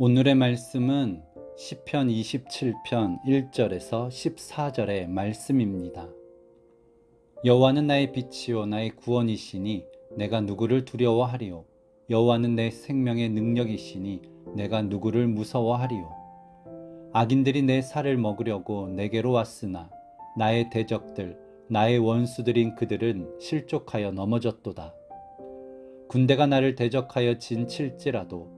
오늘의 말씀은 시편 27편 1절에서 14절의 말씀입니다. 여호와는 나의 빛이요 나의 구원이시니 내가 누구를 두려워하리요? 여호와는 내 생명의 능력이시니 내가 누구를 무서워하리요? 악인들이 내 살을 먹으려고 내게로 왔으나 나의 대적들 나의 원수들인 그들은 실족하여 넘어졌도다. 군대가 나를 대적하여 진칠지라도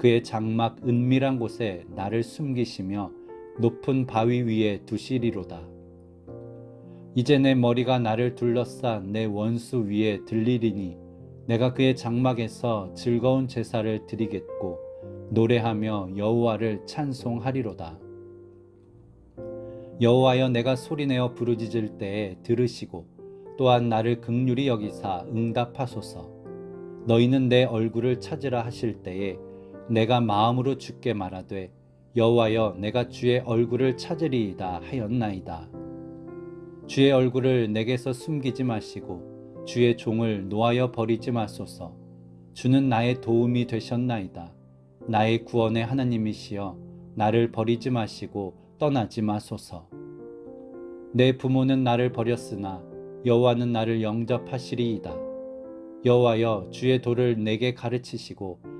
그의 장막 은밀한 곳에 나를 숨기시며 높은 바위 위에 두시리로다. 이제 내 머리가 나를 둘러싼 내 원수 위에 들리리니 내가 그의 장막에서 즐거운 제사를 드리겠고 노래하며 여호와를 찬송하리로다. 여호와여 내가 소리내어 부르짖을 때에 들으시고 또한 나를 극률히 여기사 응답하소서. 너희는 내 얼굴을 찾으라 하실 때에 내가 마음으로 주께 말하되 여호와여 내가 주의 얼굴을 찾으리이다 하였나이다. 주의 얼굴을 내게서 숨기지 마시고 주의 종을 놓아여 버리지 마소서. 주는 나의 도움이 되셨나이다. 나의 구원의 하나님이시여 나를 버리지 마시고 떠나지 마소서. 내 부모는 나를 버렸으나 여호와는 나를 영접하시리이다. 여호와여 주의 도를 내게 가르치시고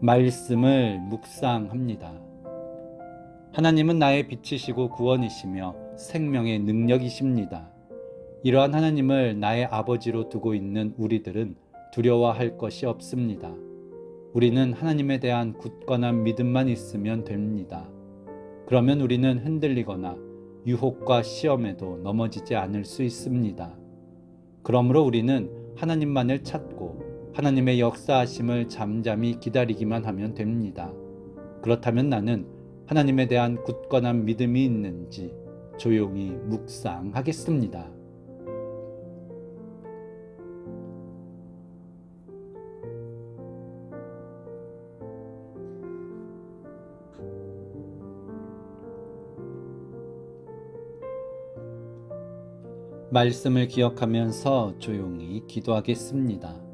말씀을 묵상합니다. 하나님은 나의 빛이시고 구원이시며 생명의 능력이십니다. 이러한 하나님을 나의 아버지로 두고 있는 우리들은 두려워할 것이 없습니다. 우리는 하나님에 대한 굳건한 믿음만 있으면 됩니다. 그러면 우리는 흔들리거나 유혹과 시험에도 넘어지지 않을 수 있습니다. 그러므로 우리는 하나님만을 찾고 하나님의 역사하심을 잠잠히 기다리기만 하면 됩니다. 그렇다면 나는 하나님에 대한 굳건한 믿음이 있는지 조용히 묵상하겠습니다. 말씀을 기억하면서 조용히 기도하겠습니다.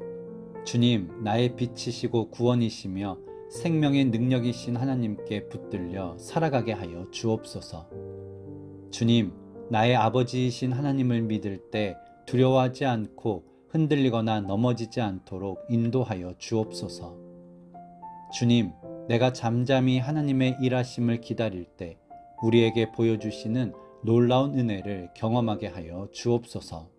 주님, 나의 빛이시고 구원이시며 생명의 능력이신 하나님께 붙들려 살아가게 하여 주옵소서. 주님, 나의 아버지이신 하나님을 믿을 때 두려워하지 않고 흔들리거나 넘어지지 않도록 인도하여 주옵소서. 주님, 내가 잠잠히 하나님의 일하심을 기다릴 때 우리에게 보여주시는 놀라운 은혜를 경험하게 하여 주옵소서.